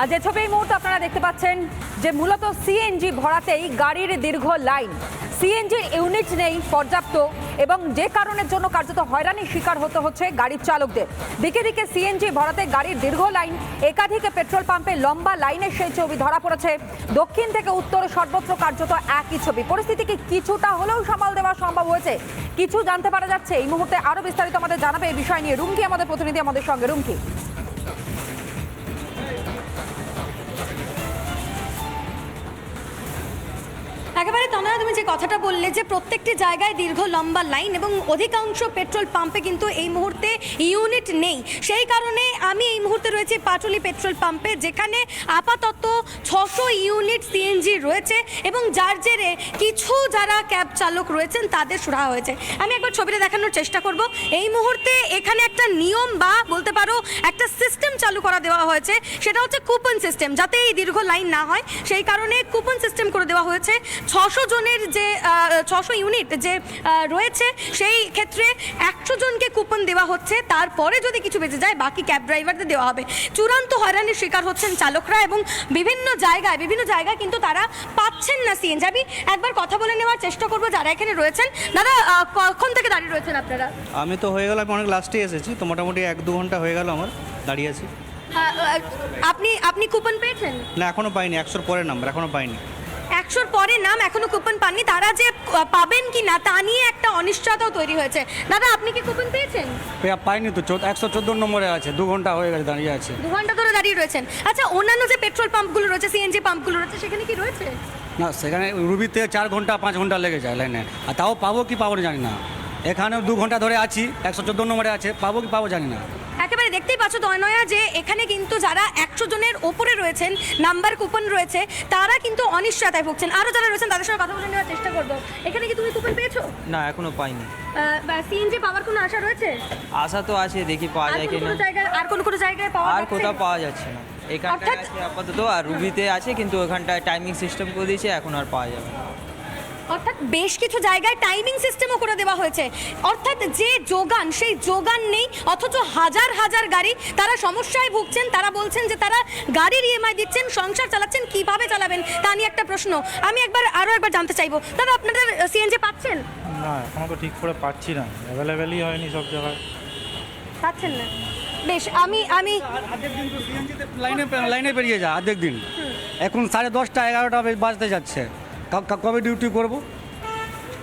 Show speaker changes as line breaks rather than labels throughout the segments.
আর যে ছবি এই মুহূর্তে আপনারা দেখতে পাচ্ছেন যে মূলত সিএনজি ভরাতেই গাড়ির দীর্ঘ লাইন। সিএনজি ইউনিট নেই পর্যাপ্ত এবং যে কারণের জন্য কার্যত হয়রানির শিকার হতে হচ্ছে গাড়ির চালকদের। দিকে দিকে সিএনজি ভরাতে গাড়ির দীর্ঘ লাইন, একাধিক পেট্রোল পাম্পে লম্বা লাইনের সেই ছবি ধরা পড়েছে। দক্ষিণ থেকে উত্তর সর্বত্র কার্যত একই ছবি। পরিস্থিতিকে কিছুটা হলেও সামাল দেওয়া সম্ভব হয়েছে? কিছু জানতে পারা যাচ্ছে। এই মুহূর্তে আরও বিস্তারিত আমাদের জানাবে এই বিষয় নিয়ে। রুমকি আমাদের প্রতিনিধি, আমাদের সঙ্গে। রুমকি।
একেবারে তনয়া তুমি যে কথাটা বললে যে প্রত্যেকটি জায়গায় দীর্ঘ লম্বা লাইন এবং অধিকাংশ পেট্রোল পাম্পে কিন্তু এই মুহূর্তে ইউনিট নেই। সেই কারণে আমি এই মুহূর্তে রয়েছি পাটুলি পেট্রোল পাম্পে, যেখানে আপাতত ছশো ইউনিট সিএনজি রয়েছে এবং যার জেরে কিছু যারা ক্যাব চালক রয়েছেন তাদের সুরা হয়েছে। আমি একবার ছবিটা দেখানোর চেষ্টা করব। এই মুহূর্তে এখানে একটা নিয়ম বা বলতে পারো একটা সিস্টেম চালু করা দেওয়া হয়েছে, সেটা হচ্ছে কুপন সিস্টেম। যাতে এই দীর্ঘ লাইন না হয়, সেই কারণে কুপন সিস্টেম করে দেওয়া হয়েছে। ছশো জনের যে ছশো ইউনিট যে রয়েছে সেই ক্ষেত্রে একশো জনকে কুপন দেওয়া হচ্ছে। তারপরে যদি কিছু বেঁচে যায় বাকি ক্যাব ড্রাইভারদের দেওয়া হবে। চূড়ান্ত হয়রানির শিকার হচ্ছেন চালকরা এবং বিভিন্ন জায়গায় বিভিন্ন জায়গায় কিন্তু তারা পাচ্ছেন না সিএনজি। আমি একবার কথা বলে নেওয়ার চেষ্টা করব যারা এখানে রয়েছেন। দাদা কখন থেকে দাঁড়িয়ে রয়েছেন আপনারা?
আমি তো হয়ে গেল আমি অনেক লাস্টে এসেছি। তো মোটামুটি এক দু ঘণ্টা হয়ে গেল আমার দাঁড়িয়ে আছি।
আহ, আপনি আপনি কুপন পেয়েছেন?
না এখনও পাইনি একশোর পরের নাম্বার এখনও পাইনি।
একশোর পরে নাম এখনও কুপন পাননি। তারা যে পাবেন কি না তা নিয়ে একটা অনিশ্চয়তাও তৈরি হয়েছে। দাদা আপনি কি কুপন পেয়েছেন?
পাইনি তো একশো চোদ্দ নম্বরে আছে দু ঘণ্টা হয়ে গেছে দাঁড়িয়ে আছে।
দু ঘণ্টা ধরে দাঁড়িয়ে রয়েছেন। আচ্ছা অন্যান্য যে পেট্রোল পাম্পগুলো রয়েছে সিএনজি পাম্পগুলো রয়েছে সেখানে কি রয়েছে?
না সেখানে রুবিতে চার ঘণ্টা পাঁচ ঘণ্টা লেগে যায় লাইনে। আর তাও পাবো কি পাবো না জানি না। এখানে দু ঘণ্টা ধরে আছি একশো চোদ্দ নম্বরে আছে পাবো কি পাবো জানি না।
একেবারে দেখতেই পাচ্ছ দয়নয়া যে এখানে কিন্তু যারা একশো জনের ওপরে রয়েছেন নাম্বার কুপন রয়েছে তারা কিন্তু অনিশ্চয়তায় ভুগছেন। আরও যারা রয়েছেন তাদের সঙ্গে কথা বলে নেওয়ার চেষ্টা করব। এখানে কি তুমি কুপন পেয়েছ?
না এখনও পাইনি।
সিএনজি পাওয়ার কোনো আশা রয়েছে?
আশা তো আছে দেখি পাওয়া
আর
যায়
কোনো আর কোনো কোনো জায়গায় পাওয়া
আর কোথাও পাওয়া যাচ্ছে না। এখানটায় আছে আপাতত আর রুবিতে আছে কিন্তু ওখানটায় টাইমিং সিস্টেম করে দিয়েছে এখন আর পাওয়া যাবে না।
অর্থাৎ বেশ কিছু জায়গায় টাইমিং সিস্টেমও করে দেওয়া হয়েছে। অর্থাৎ যে যোগান সেই যোগান নেই অথচ হাজার হাজার গাড়ি তারা সমস্যায় ভুগছেন তারা বলছেন যে তারা গাড়ির ইএমআই দিচ্ছেন সংসার চালাচ্ছেন কীভাবে চালাবেন তা নিয়ে একটা প্রশ্ন। আমি একবার আরও একবার জানতে চাইব। দাদা আপনাদের সিএনজি পাচ্ছেন?
না এখনও তো ঠিক করে পাচ্ছি না। অ্যাভেলেবেলই হয়নি সব জায়গায়।
পাচ্ছেন না? বেশ আমি আমি
অর্ধেক দিন তো সিএনজিতে লাইনে লাইনে পেরিয়ে যায় অর্ধেক দিন। এখন সাড়ে দশটা এগারোটা বাজতে যাচ্ছে। কবে ডিউটি করব?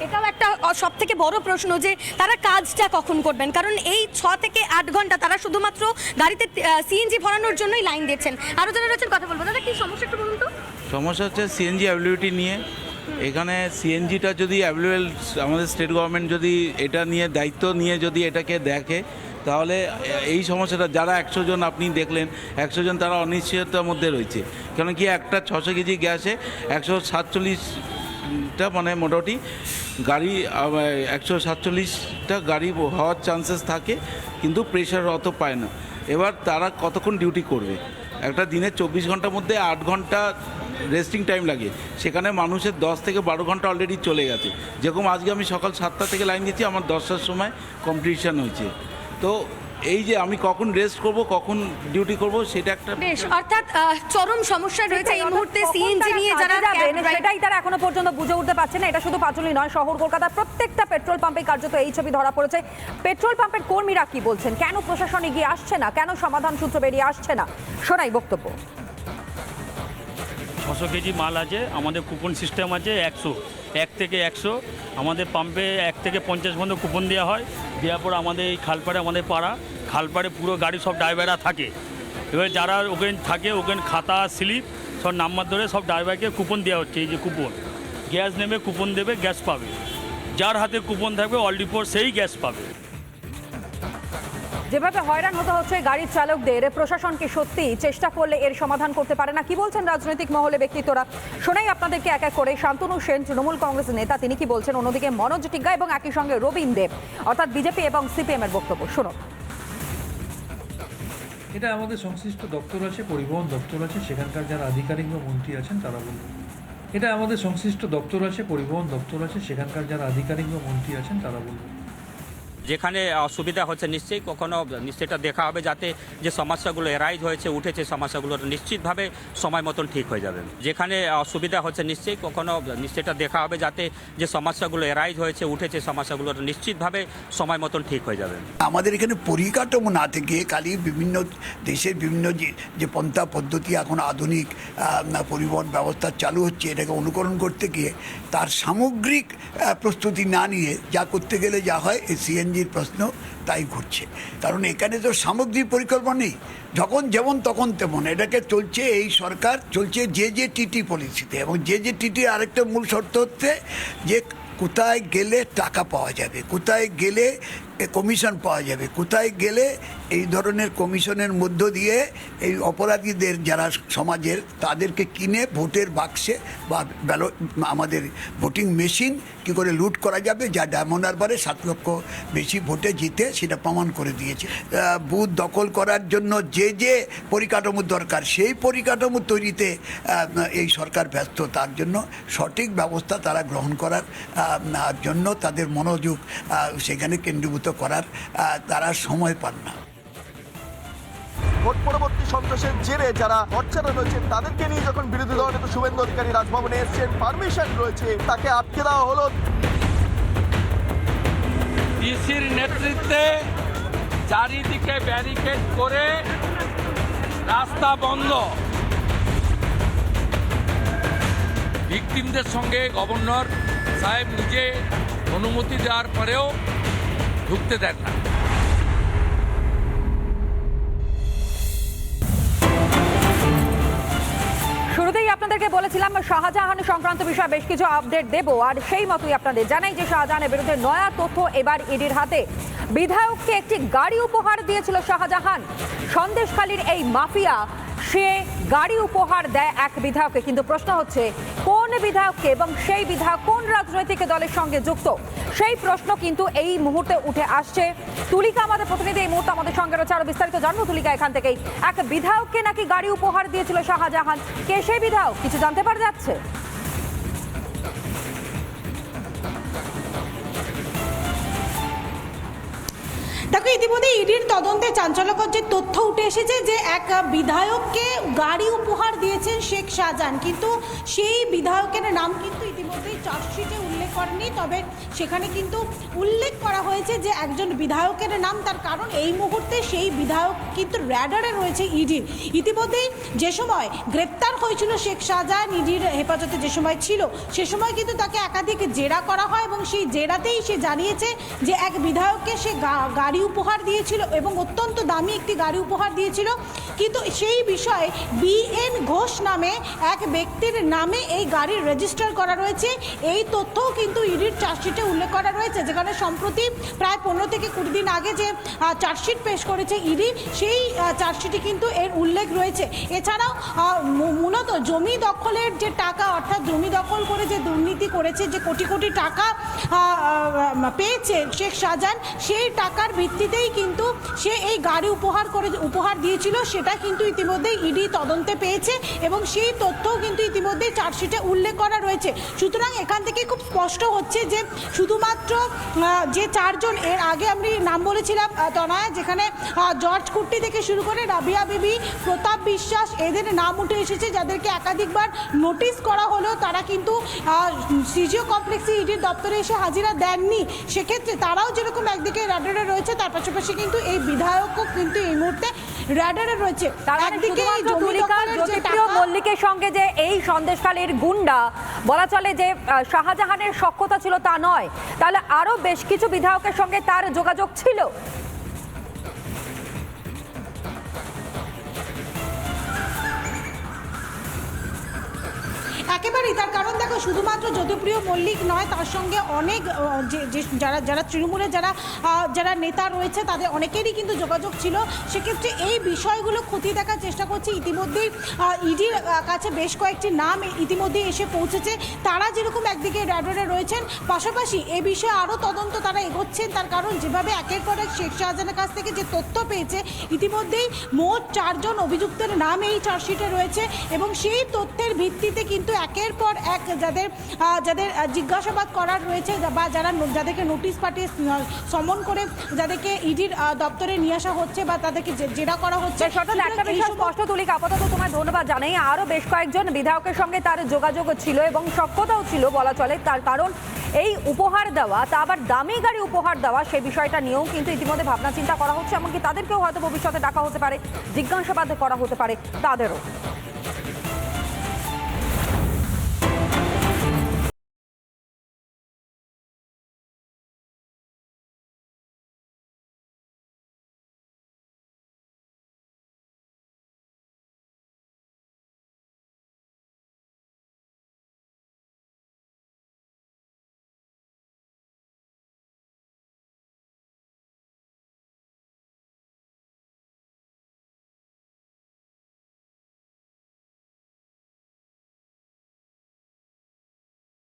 এটাও একটা সব থেকে বড় প্রশ্ন যে তারা কাজটা কখন করবেন? কারণ এই ছ থেকে আট ঘণ্টা তারা শুধুমাত্র গাড়িতে সিএনজি ভরানোর জন্যই লাইন দিচ্ছেন। আরও যারা রয়েছেন কথা বলব। দাদা কি সমস্যা একটু বলুন তো?
সমস্যা হচ্ছে সিএনজি অ্যাভেলেবিলিটি নিয়ে। এখানে সিএনজিটা যদি অ্যাভেলেবেল আমাদের স্টেট গভর্নমেন্ট যদি এটা নিয়ে দায়িত্ব নিয়ে যদি এটাকে দেখে তাহলে এই সমস্যাটা যারা একশো জন আপনি দেখলেন, একশো জন তারা অনিশ্চয়তার মধ্যে রয়েছে। কেন কি একটা ছশো কেজি গ্যাসে একশো সাতচল্লিশটা মানে মোটামুটি গাড়ি একশো সাতচল্লিশটা গাড়ি হওয়ার চান্সেস থাকে, কিন্তু প্রেশার অত পায় না। এবার তারা কতক্ষণ ডিউটি করবে? একটা দিনে চব্বিশ ঘণ্টার মধ্যে আট ঘণ্টা রেস্টিং টাইম লাগে। সেখানে মানুষের দশ থেকে বারো ঘণ্টা অলরেডি চলে গেছে। যেরকম আজকে আমি সকাল সাতটা থেকে লাইন দিচ্ছি আমার দশটার সময় কম্পিটিশান হয়েছে। তো এই যে আমি কখন রেস্ট করব কখন ডিউটি করব সেটা একটা
বেশ অর্থাৎ চরম সমস্যা রয়েছে এই মুহূর্তে সিএনজি
তারা
নিয়ে যারা
যাবেন, সেটাই তারা এখনও পর্যন্ত বুঝে উঠতে পারছে না। এটা শুধু পাঁচুলি নয় শহর কলকাতার প্রত্যেকটা পেট্রোল পাম্পে কার্যত এই ছবি ধরা পড়েছে। পেট্রোল পাম্পের কর্মীরা কি বলছেন? কেন প্রশাসন এগিয়ে আসছে না? কেন সমাধান সূত্র বেরিয়ে আসছে না? শোনাই বক্তব্য।
ছশো কেজি মাল আছে আমাদের কুপন সিস্টেম আছে একশো। এক থেকে একশো আমাদের পাম্পে এক থেকে পঞ্চাশ পর্যন্ত কুপন দেওয়া হয়। দেওয়ার পর আমাদের এই খালপাড়ে আমাদের পাড়া, খালপাড়ে পুরো গাড়ি সব ড্রাইভাররা থাকে। এবার যারা ওখানে থাকে, ওখানে খাতা, স্লিপ সব নাম্বার ধরে সব ড্রাইভারকে কুপন দেওয়া হচ্ছে, এই যে কুপন গ্যাস নেমে কুপন দেবে গ্যাস পাবে। যার হাতে কুপন থাকবে অল ডিপোর সেই গ্যাস পাবে।
যেভাবে হয়রান হতে হচ্ছে গাড়ির চালকদের প্রশাসন কি সত্যি চেষ্টা করলে এর সমাধান করতে পারে না। কি বলছেন রাজনৈতিক মহলে ব্যক্তিত্বরা? শোনাই আপনাদেরকে এক এক করে। শান্তনু সেন, তৃণমূল কংগ্রেস নেতা, তিনি কি বলছেন? অন্যদিকে মনোজ টিগ্গা এবং একই সঙ্গে রবীন দেব, অর্থাৎ বিজেপি এবং সিপিএম এর বক্তব্য। শুনুন।
এটা আমাদের সংশ্লিষ্ট দপ্তর আছে, পরিবহন দপ্তর আছে, সেখানকার যারা আধিকারিক বা মন্ত্রী আছেন, তারা বলবেন এটা আমাদের সংশ্লিষ্ট দপ্তর আছে, পরিবহন দপ্তর আছে, সেখানকার যারা আধিকারিক বা মন্ত্রী আছেন, তারা বলবেন
যেখানে অসুবিধা হচ্ছে নিশ্চয়ই কখনো নিশ্চয়টা দেখা হবে যাতে যে সমস্যাগুলো এরাইজ হয়েছে, উঠেছে, সমস্যাগুলো নিশ্চিতভাবে সময় মতন ঠিক হয়ে যাবে। যেখানে অসুবিধা হচ্ছে নিশ্চয়ই কখনো নিশ্চয়টা দেখা হবে যাতে যে সমস্যাগুলো এরাইজ হয়েছে, উঠেছে, সমস্যাগুলো নিশ্চিতভাবে সময় মতন ঠিক হয়ে যাবে।
আমাদের এখানে পরিকাঠামো না থেকে খালি বিভিন্ন দেশের বিভিন্ন যে পন্থা পদ্ধতি এখন আধুনিক পরিবহন ব্যবস্থা চালু হচ্ছে, এটাকে অনুকরণ করতে গিয়ে তার সামগ্রিক প্রস্তুতি না নিয়ে যা করতে গেলে যা হয়, এই সিএনজির প্রশ্ন তাই ঘটছে কারণ এখানে তো সামগ্রিক পরিকল্পনা নেই। যখন যেমন তখন তেমন। এটাকে চলছে এই সরকার, চলছে যে যে টিটি পলিসিতে। এবং যে যে টিটি আরেকটা মূল শর্ত হচ্ছে যে কোথায় গেলে টাকা পাওয়া যাবে, কোথায় গেলে কমিশন পাওয়া যাবে, কোথায় গেলে এই ধরনের কমিশনের মধ্য দিয়ে এই অপরাধীদের যারা সমাজের, তাদেরকে কিনে ভোটের বাক্সে বা ব্যালট আমাদের ভোটিং মেশিন কি করে লুট করা যাবে, যা ডায়মন্ড হারবারে সাত লক্ষ বেশি ভোটে জিতে সেটা প্রমাণ করে দিয়েছে। বুথ দখল করার জন্য যে যে পরিকাঠামো দরকার, সেই পরিকাঠামো তৈরিতে এই সরকার ব্যস্ত। তার জন্য সঠিক ব্যবস্থা তারা গ্রহণ করার জন্য তাদের মনোযোগ সেখানে কেন্দ্রীভূত করার তারা সময় পান না।
ভোট পরবর্তী সন্ত্রাসের জেরে যারা হচ্ছারা রয়েছে, তাদেরকে নিয়ে যখন বিরোধী দল নেতা শুভেন্দু অধিকারী রাজভবনে এসছেন পারমিশন রয়েছে, তাকে আটকে দেওয়া হলো।
ডিসির নেতৃত্বে চারিদিকে ব্যারিকেড করে রাস্তা বন্ধ। ভিকটিমদের সঙ্গে গভর্নর সাহেব নিজে অনুমতি দেওয়ার পরেও ঢুকতে দেন না।
আপনাদেরকে বলেছিলাম, শাহজাহান সংক্রান্ত বিষয়ে বেশ কিছু আপডেট দেব। আর সেই মতোই আপনাদের জানাই যে শাহজাহানের বিরুদ্ধে নয়া তথ্য এবার ইডির হাতে। বিধায়ককে একটি গাড়ি উপহার দিয়েছিল শাহজাহান। সন্দেশখালীর এই মাফিয়া সে গাড়ি উপহার দেয় এক বিধায়ককে, কিন্তু প্রশ্ন হচ্ছে কোন বিধায়ককে এবং সেই বিধায়ক কোন রাজনৈতিক দলের সঙ্গে যুক্ত? সেই প্রশ্ন কিন্তু এই মুহূর্তে উঠে আসছে। তুলিকা আমাদের প্রতিনিধি এই মুহূর্তে আমাদের সঙ্গে রয়েছে। আরও বিস্তারিত জন্ম তুলিকা এখান থেকেই এক বিধায়ককে নাকি গাড়ি উপহার দিয়েছিল শাহজাহান? কে সেই বিধায়ক? কিছু জানতে পারা যাচ্ছে?
দেখো, ইতিমধ্যে ইডির তদন্তে চাঞ্চল্যকর যে তথ্য উঠে এসেছে যে এক বিধায়ককে গাড়ি উপহার দিয়েছেন শেখ শাহজাহান। কিন্তু সেই বিধায়কের নাম কিন্তু ইতিমধ্যেই চার্জশিটে করেনি, তবে সেখানে কিন্তু উল্লেখ করা হয়েছে যে একজন বিধায়কের নাম, তার কারণ এই মুহূর্তে সেই বিধায়ক কিন্তু র্যাডারে রয়েছে ইডির। ইতিমধ্যেই যে সময় গ্রেপ্তার হয়েছিল শেখ শাহজাহান, ইডির হেফাজতে যে সময় ছিল, সে সময় কিন্তু তাকে একাধিক জেরা করা হয় এবং সেই জেরাতেই সে জানিয়েছে যে এক বিধায়ককে সে গাড়ি উপহার দিয়েছিল এবং অত্যন্ত দামি একটি গাড়ি উপহার দিয়েছিল। কিন্তু সেই বিষয়ে বিএন ঘোষ নামে এক ব্যক্তির নামে এই গাড়ির রেজিস্টার করা রয়েছে। এই তথ্যও কিন্তু ইডির চার্জশিটে উল্লেখ করা রয়েছে, যেখানে সম্প্রতি প্রায় পনেরো থেকে কুড়ি দিন আগে যে চার্জশিট পেশ করেছে ইডি, সেই চার্জশিটে কিন্তু এর উল্লেখ রয়েছে। এছাড়াও মূলত জমি দখলের যে টাকা, অর্থাৎ জমি দখল করে যে দুর্নীতি করেছে, যে কোটি কোটি টাকা পেয়েছে শেখ শাহজাহান, সেই টাকার ভিত্তিতেই কিন্তু সে এই গাড়ি উপহার করে, উপহার দিয়েছিল, সেটা কিন্তু ইতিমধ্যেই ইডি তদন্তে পেয়েছে এবং সেই তথ্যও কিন্তু ইতিমধ্যেই চার্জশিটে উল্লেখ করা রয়েছে। সুতরাং এখান থেকে খুব স্পষ্ট হচ্ছে যে শুধুমাত্র যে চারজন, এর আগে আমি নাম বলেছিলাম তনয়া, যেখানে জর্জ কুট্টি থেকে শুরু করে রাবিয়া বিবি, প্রতাপ বিশ্বাস, এদের নাম উঠে এসেছে, যাদেরকে একাধিকবার নোটিশ করা হলেও তারা কিন্তু সিজিও কমপ্লেক্সে ইডির দপ্তরে এসে হাজিরা দেননি। সেক্ষেত্রে তারাও যেরকম একদিকে র্যাডারে রয়েছে, তার পাশাপাশি কিন্তু এই বিধায়কও কিন্তু এই মুহূর্তে র্যাডারে রয়েছে।
তার
একদিকে
মল্লিকের সঙ্গে যে এই সন্দেশখালীর গুন্ডা বলা চলে যে শাহজাহানের সক্ষতা ছিল তা নয়। তাহলে আরও বেশ কিছু বিধায়কের সঙ্গে তার যোগাযোগ ছিল।
একেবারেই, তার কারণ দেখো, শুধুমাত্র যদুপ্রিয় মল্লিক নয়, তার সঙ্গে অনেক যে যারা যারা তৃণমূলের যারা যারা নেতা রয়েছে, তাদের অনেকেরই কিন্তু যোগাযোগ ছিল। সেক্ষেত্রে এই বিষয়গুলো খতিয়ে দেখার চেষ্টা করছে। ইতিমধ্যেই ইডির কাছে বেশ কয়েকটি নাম ইতিমধ্যেই এসে পৌঁছেছে। তারা যেরকম একদিকে র্যাডারে রয়েছেন, পাশাপাশি এ বিষয়ে আরও তদন্ত তারা এগোচ্ছেন। তার কারণ, যেভাবে একের পর এক শেখ শাহজাহানের কাছ থেকে যে তথ্য পেয়েছে, ইতিমধ্যেই মোট চারজন অভিযুক্তের নাম এই চার্জশিটে রয়েছে এবং সেই তথ্যের ভিত্তিতে কিন্তু একের পর এক যাদের যাদের জিজ্ঞাসাবাদ করার রয়েছে বা যারা যাদেরকে নোটিশ পাঠিয়ে সমন করে যাদেরকে ইডির দপ্তরে নিয়ে আসা হচ্ছে বা তাদেরকে জেরা করা হচ্ছে
একটা বিষয় স্পষ্ট তুলিক আপাতত তোমায় ধন্যবাদ জানাই। আরও বেশ কয়েকজন বিধায়কের সঙ্গে তার যোগাযোগ ছিল এবং সক্ষতাও ছিল বলা চলে। তার কারণ এই উপহার দেওয়া তা আবার দামি গাড়ি উপহার দেওয়া সেই বিষয়টা নিয়েও কিন্তু ইতিমধ্যে ভাবনা চিন্তা করা হচ্ছে এমনকি তাদেরকেও হয়তো ভবিষ্যতে ডাকা হতে পারে জিজ্ঞাসাবাদ করা হতে পারে তাদেরও।